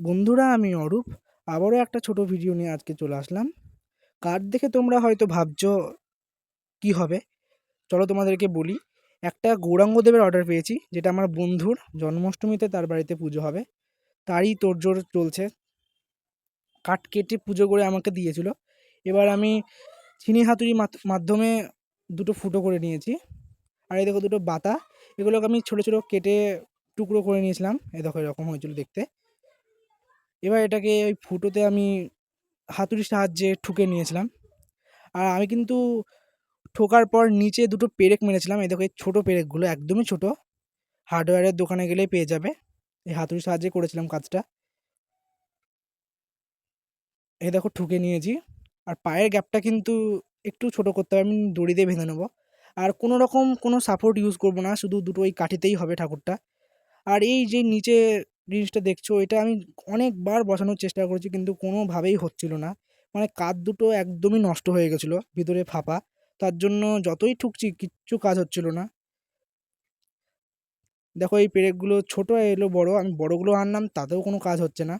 বন্ধুরা, আমি অরূপ। আবারও একটা ছোট ভিডিও নিয়ে আজকে চলে আসলাম। কার্ড দেখে তোমরা হয়তো ভাবছ, কি হবে? চলো তোমাদেরকে বলি। একটা গৌরাঙ্গদেবের অর্ডার পেয়েছি, যেটা আমার বন্ধুর জন্মাষ্টমীতে তার বাড়িতে পুজো হবে। তারই তোড়জোড় চলছে। কাঠ কেটে পুজো করে আমাকে দিয়েছিল। এবার আমি চিনি হাতুড়ি মাধ্যমে দুটো ফুটো করে নিয়েছি। আর এই দেখো দুটো বাতা। এগুলোকে আমি ছোটো ছোটো কেটে টুকরো করে নিয়েছিলাম। এই দেখো এরকম হয়েছিল দেখতে। এবার এটাকে ওই ফুটোতে আমি হাতুড়ির সাহায্যে ঠুকে নিয়েছিলাম। আর আমি কিন্তু ঠোকার পর নিচে দুটো পেরেক মেরেছিলাম। এই দেখো, এই ছোটো পেরেকগুলো একদমই ছোটো। হার্ডওয়্যারের দোকানে গেলেই পেয়ে যাবে। এই হাতুড়ির সাহায্যে করেছিলাম কাজটা। এই দেখো, ঠুকে নিয়েছি। আর পায়ের গ্যাপটা কিন্তু একটু ছোটো করতে হবে। আমি দড়ি দিয়ে বেঁধে নেব। আর কোনো রকম কোনো সাপোর্ট ইউজ করব না। শুধু দুটো ওই কাঠিতেই হবে ঠাকুরটা। আর এই যে নিচে জিনিসটা দেখছ, এটা আমি অনেকবার বসানোর চেষ্টা করেছি, কিন্তু কোনোভাবেই হচ্ছিল না। মানে কাঠ দুটো একদমই নষ্ট হয়ে গেছিল, ভিতরে ফাঁপা। তার জন্য যতই ঠুকছি, কিচ্ছু কাজ হচ্ছিল না। দেখো, এই পেরেকগুলো ছোটো, এলো বড়, আমি বড়গুলো আনলাম, তাতেও কোনো কাজ হচ্ছে না।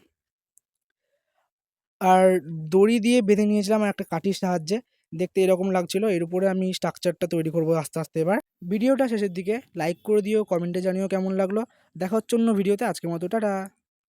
আর দড়ি দিয়ে বেঁধে নিয়েছিলাম একটা কাঠির সাহায্যে। দেখতে এরকম লাগছিল, এর উপরে আমি স্ট্রাকচারটা তৈরি করব আস্তে আস্তে এবার। ভিডিওটা শেষের দিকে লাইক করে দিও কমেন্টে জানিও কেমন লাগল। দেখা হচ্ছে অন্য ভিডিওতে আজকের মতো, টাটা!